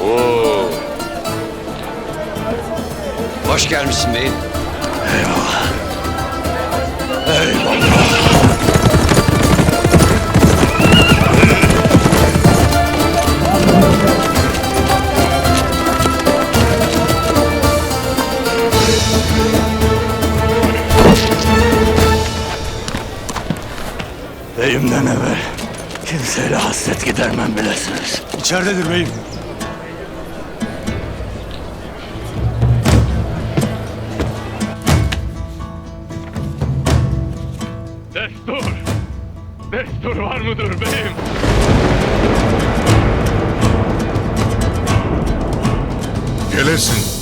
Oo, Hoş gelmişsin beyim. Beyimden evvel kimseyle hasret gidermem bilesiniz. İçeridedir beyim. destur. Destur var mıdır beyim? Gelesin.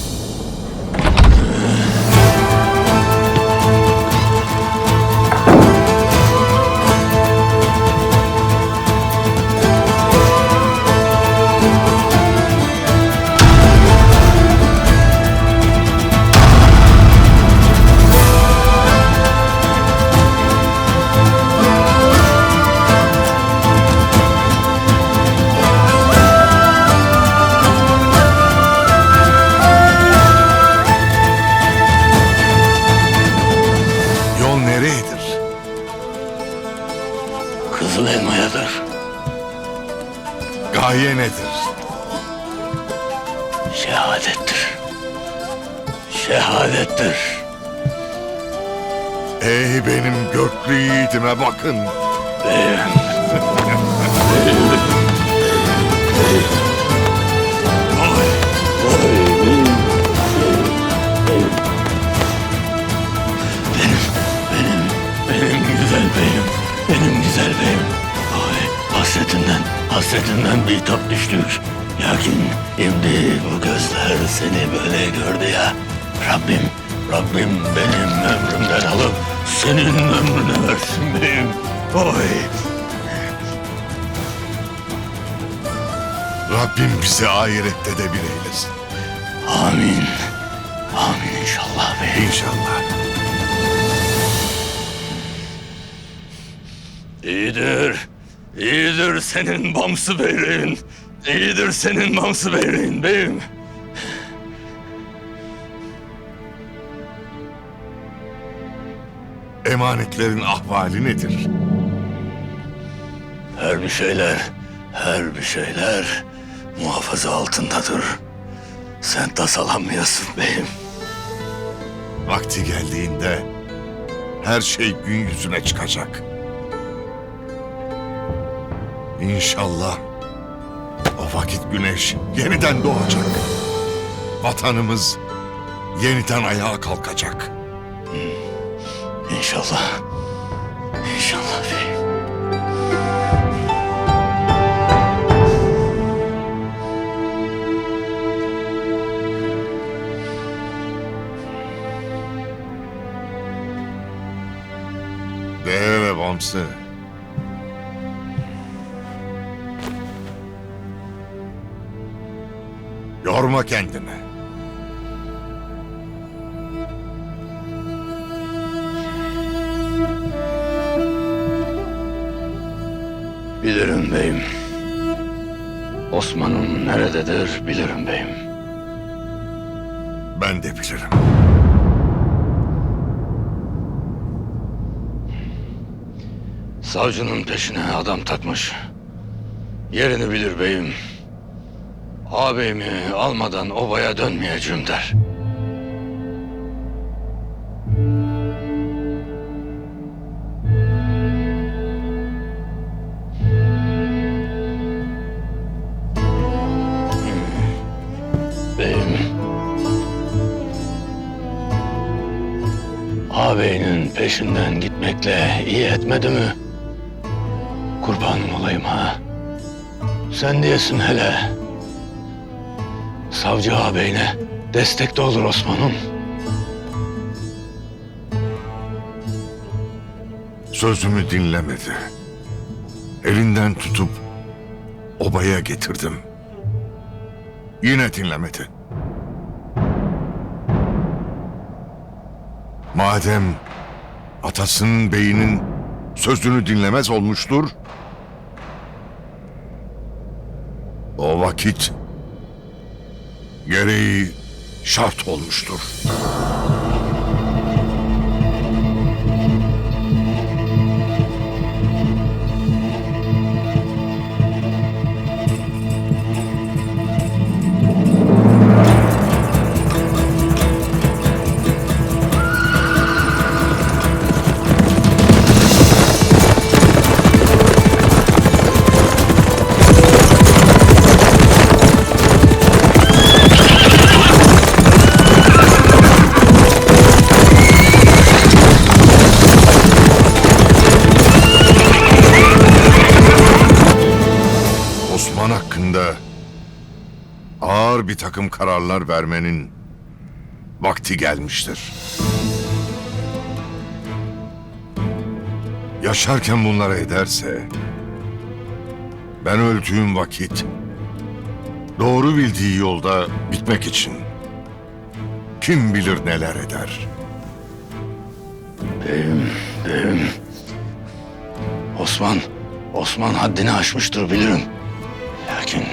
Gaye nedir? Şehadettir. Şehadettir. Ey benim göklü yiğidime bakın. Beyim. Benim, benim güzel beyim, benim güzel beyim. Hasretinden, hasretinden bir tap düştük. Lakin şimdi bu gözler seni böyle gördü ya. Rabbim, Rabbim benim ömrümden alıp senin ömrüne versin beyim. Oy, Rabbim bizi ahirette de bir eylesin. amin. Amin inşallah beyim. İnşallah. İyidir. İyidir senin bamsı beyliğin. İyidir senin bamsı beyliğin beyim. Emanetlerin ahvali nedir? Her bir şeyler, her bir şeyler muhafaza altındadır. Sen tasalanmayasın beyim. Vakti geldiğinde her şey gün yüzüne çıkacak. İnşallah o vakit güneş yeniden doğacak. Vatanımız yeniden ayağa kalkacak. İnşallah. İnşallah beyim. Deve Bamsı. Yorma kendini. Bilirim beyim. Osman'ım nerededir bilirim beyim. Ben de bilirim. Savcının peşine adam takmış. Yerini bilir beyim. Ağabeyimi almadan obaya dönmeyeceğim der. Beyim. Ağabeyinin peşinden gitmekle iyi etmedi mi? Kurbanım olayım ha. Sen diyesin hele. Savcı ağabeyine destek de olur Osman'ım. Sözümü dinlemedi. Elinden tutup obaya getirdim. Yine dinlemedi. Madem atasının beyinin sözünü dinlemez olmuştur, o vakit gereği şart olmuştur. Bir takım kararlar vermenin vakti gelmiştir. Yaşarken bunları ederse ben öldüğüm vakit doğru bildiği yolda bitmek için kim bilir neler eder. Beyim, beyim. Osman, Osman haddini aşmıştır bilirim. Lakin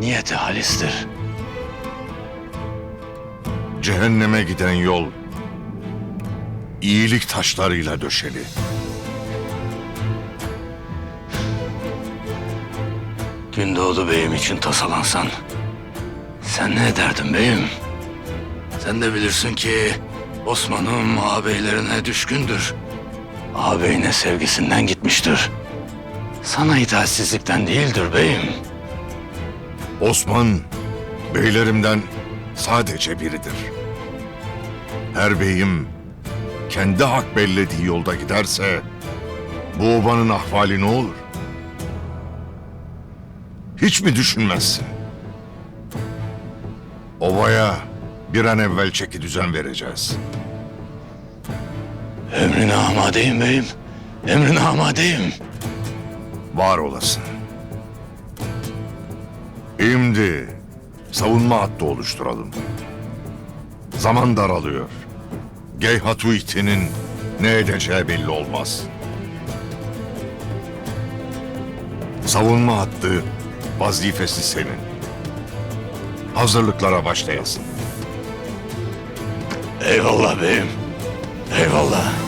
niyeti halistir. Cehenneme giden yol iyilik taşlarıyla döşeli. Gündoğdu beyim için tasalansan sen ne ederdin beyim? Sen de bilirsin ki Osman'ım ağabeylerine düşkündür. Ağabeyine sevgisinden gitmiştir. Sana itaatsizlikten değildir beyim. Osman beylerimden sadece biridir. Her beyim kendi hak bellediği yolda giderse bu obanın ahvali ne olur? Hiç mi düşünmezsin? Obaya bir an evvel çeki düzen vereceğiz. Emrine amadeyim beyim. Emrine amadeyim. Var olasın. Şimdi savunma hattı oluşturalım. Zaman daralıyor. Geyhatu ihtinin ne edeceği belli olmaz. Savunma hattı vazifesi senin. Hazırlıklara başlayasın. Eyvallah beyim. Eyvallah.